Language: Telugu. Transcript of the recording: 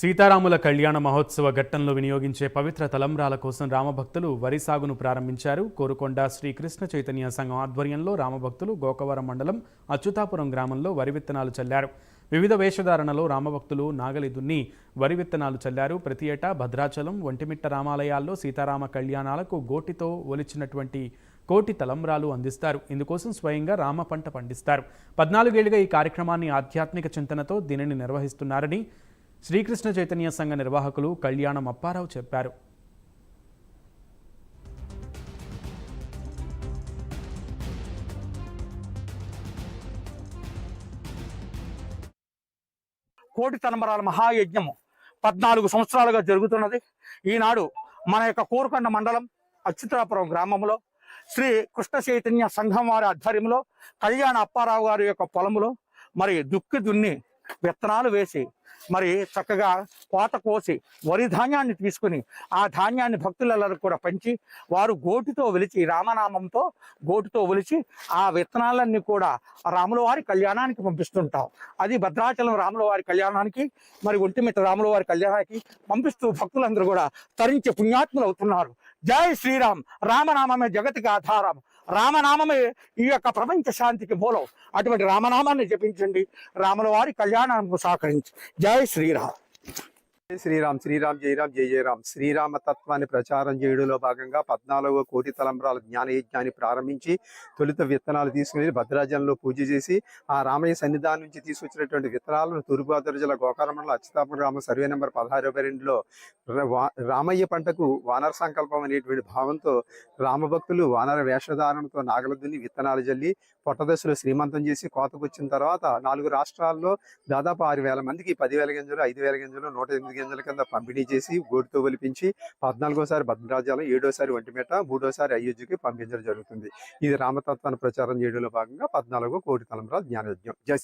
సీతారాముల కళ్యాణ మహోత్సవ ఘట్టంలో వినియోగించే పవిత్ర తలంబ్రాల కోసం రామభక్తులు వరి సాగును ప్రారంభించారు. కోరుకొండ శ్రీకృష్ణ చైతన్య సంఘం ఆధ్వర్యంలో రామభక్తులు గోకవరం మండలం అచ్యుతాపురం గ్రామంలో వరి విత్తనాలు చల్లారు. వివిధ వేషధారణలో రామభక్తులు నాగలి దున్ని వరి విత్తనాలు చల్లారు. ప్రతి ఏటా భద్రాచలం ఒంటిమిట్ట రామాలయాల్లో సీతారామ కళ్యాణాలకు గోటితో ఒలిచినటువంటి కోటి తలంబ్రాలు అందిస్తారు. ఇందుకోసం స్వయంగా రామ పంట పండిస్తారు. పద్నాలుగేళ్ళుగా ఈ కార్యక్రమాన్ని ఆధ్యాత్మిక చింతనతో దీనిని నిర్వహిస్తున్నారని శ్రీకృష్ణ చైతన్య సంఘ నిర్వాహకులు కళ్యాణం అప్పారావు చెప్పారు. కోటి తలంబరాల మహాయజ్ఞము పద్నాలుగు సంవత్సరాలుగా జరుగుతున్నది. ఈనాడు మన యొక్క కోరుకొండ మండలం అచ్యుతాపురం గ్రామంలో శ్రీ కృష్ణ చైతన్య సంఘం వారి ఆధ్వర్యంలో కళ్యాణ అప్పారావు గారి యొక్క పొలములో మరి దుక్కి దున్ని విత్తనాలు వేసి మరి చక్కగా కోత కోసి వరి ధాన్యాన్ని తీసుకుని ఆ ధాన్యాన్ని భక్తులలో కూడా పంచి వారు గోటితో ఒలిచి రామనామంతో గోటితో ఒలిచి ఆ విత్తనాలన్నీ కూడా రాములవారి కళ్యాణానికి పంపిస్తుంటాం. అది భద్రాచలం రాములవారి కళ్యాణానికి మరి ఒంటిమిత రాములవారి కళ్యాణానికి పంపిస్తూ భక్తులందరూ కూడా తరించి పుణ్యాత్ములు అవుతున్నారు జై శ్రీరామ్ రామనామమే జగతికి ఆధారం. రామనామమే ఈ యొక్క ప్రపంచ శాంతికి మూలం. అటువంటి రామనామాన్ని జపించండి. రాముల వారి కళ్యాణానికి సహకరించి. జై శ్రీరామ్. శ్రీరామ్ శ్రీరామ్ జయరామ్ జయ జయరామ్ శ్రీరామ తత్వాన్ని ప్రచారం చేయడంలో భాగంగా పద్నాలుగో కోటి తలంబ్రాల జ్ఞాన యజ్ఞాన్ని ప్రారంభించి తొలుత విత్తనాలు తీసుకుని భద్రాజనంలో పూజ చేసి ఆ రామయ్య సన్నిధానం నుంచి తీసుకొచ్చినటువంటి విత్తనాలను తూర్పుగోదావరి జిల్లా గోకారం మండలం అచ్యుతాపురం గ్రామ సర్వే నెంబర్ పదహారు ఇరవై రెండులో రామయ్య పంటకు వానర సంకల్పం అనేటువంటి భావంతో రామభక్తులు వానర వేషధారణతో నాగలదుని విత్తనాలు జల్లి పొట్టదశలో శ్రీమంతం చేసి కోతకు వచ్చిన తర్వాత నాలుగు రాష్ట్రాల్లో దాదాపు ఆరు వేల మందికి పదివేల గింజలు ఐదు వేల గింజలు నూట ఎనిమిది గింజల కింద పంపిణీ చేసి గోటితో ఒలిపించి పద్నాలుగోసారి భద్రాచలం ఏడోసారి ఒంటిమేట మూడోసారి అయోధ్యకి పంపించడం జరుగుతుంది. ఇది రామతత్వాన్ని ప్రచారం చేయడంలో భాగంగా పద్నాలుగో కోటి తలంబరాల జ్ఞానయజ్ఞం జై